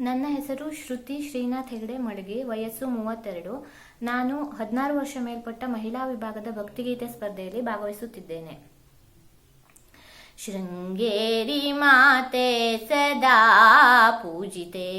ನನ್ನ ಹೆಸರು ಶ್ರುತಿ ಶ್ರೀನಾಥ್ ಹೆಗಡೆ ಮಳಿಗೆ ವಯಸ್ಸು ಮೂವತ್ತೆರಡು. ನಾನು ಹದಿನಾರು ವರ್ಷ ಮೇಲ್ಪಟ್ಟ ಮಹಿಳಾ ವಿಭಾಗದ ಭಕ್ತಿಗೀತೆ ಸ್ಪರ್ಧೆಯಲ್ಲಿ ಭಾಗವಹಿಸುತ್ತಿದ್ದೇನೆ. ಶೃಂಗೇರಿ ಮಾತೆ ಸದಾ ಪೂಜಿತೆ.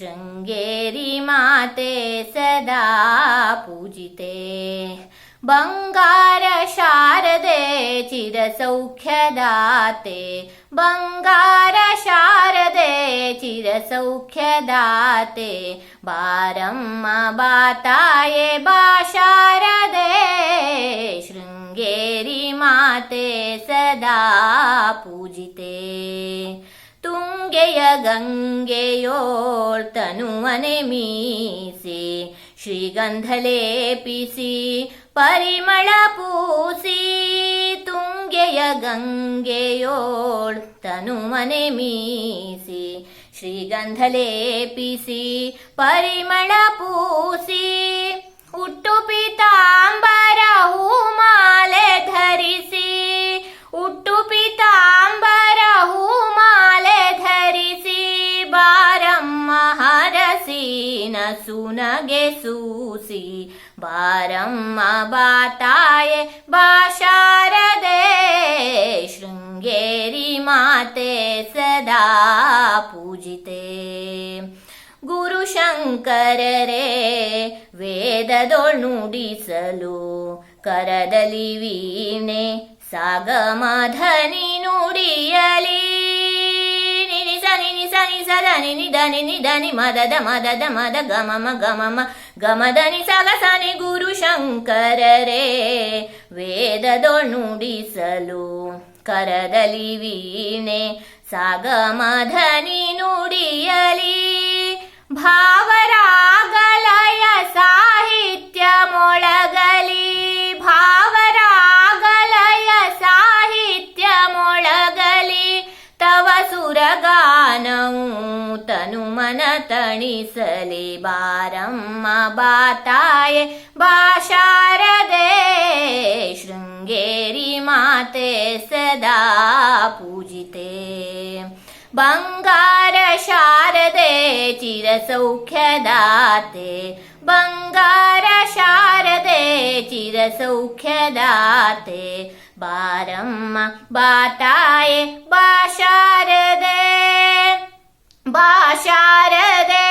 शृङ्गेरी माते सदा पूजिते। बङ्गारशारदे चिरसौख्यदाते। बङ्गारशारदे चिरसौख्यदाते। बारम् बाताये बाशारदे। शृङ्गेरी माते सदा पूजिते। ಮಾತೆ ಸದಾ ಪೂಜಿತೆ ತುಂಗೆಯ ಗಂಗೆಯೋಳ್ ತನುವನೆ ಮೀಸಿ ಶ್ರೀಗಂಧಲೇಪಿಸಿ ಪರಿಮಳ ಪೂಸಿ, ತುಂಗೆಯ ಗಂಗೆಯೋಳ್ ತನುಮನೆ ಮೀಸಿ ಶ್ರೀಗಂಧಲೇಪಿಸಿ ಪರಿಮಳ ಪೂಸಿ. ಬಾರಮ್ಮ ಹರಸಿನ ಸುನಗೆ ಸೂಸಿ ಬಾರಮ್ಮ ಬಾತಾಯೆ ಬಾಶಾರದೆ ಶೃಂಗೇರಿ ಮಾತೆ ಸದಾ ಪೂಜಿತೆ ಗುರು ಶಂಕರರೇ ವೇದದೊಳ್ ನುಡಿಸಲು ಕರದಲ್ಲಿ ವೀಣೆ ಸಾಗಮಧನಿ ನುಡಿಯಲಿ ನಿ ದ ನಿ ಮದದ ಮದದ ಮದ ಗಮಮ ಗಮಮ ಗಮದನಿ ಸಗ ಸನಿ ಗುರು ಶಂಕರರೇ ವೇದದೊಳ್ ನುಡಿಸಲು ಕರದಲ್ಲಿ ವೀಣೆ ಸಾಗಮಧನಿ ನುಡಿಯಲಿ ಭಾವರಾಗಲಯ ಮನ ತಣಿಸಲಿ ಬಾರಮ್ಮ ಬಾತಾಯೆ ಬಾಶಾರದೆ ಶೃಂಗೇರಿ ಮಾತೆ ಸದಾ ಪೂಜಿತೆ ಬಂಗಾರ ಶಾರದೆ ಚಿರಸೌಖ್ಯದಾತೆ ಬಂಗಾರ ಶಾರದೆ ಚಿರಸೌಖ್ಯದಾತೆ ಬಾರಮ್ಮ ಬಾತಾಯೆ ಬಾಶಾರದೆ ഭാഷാരദേ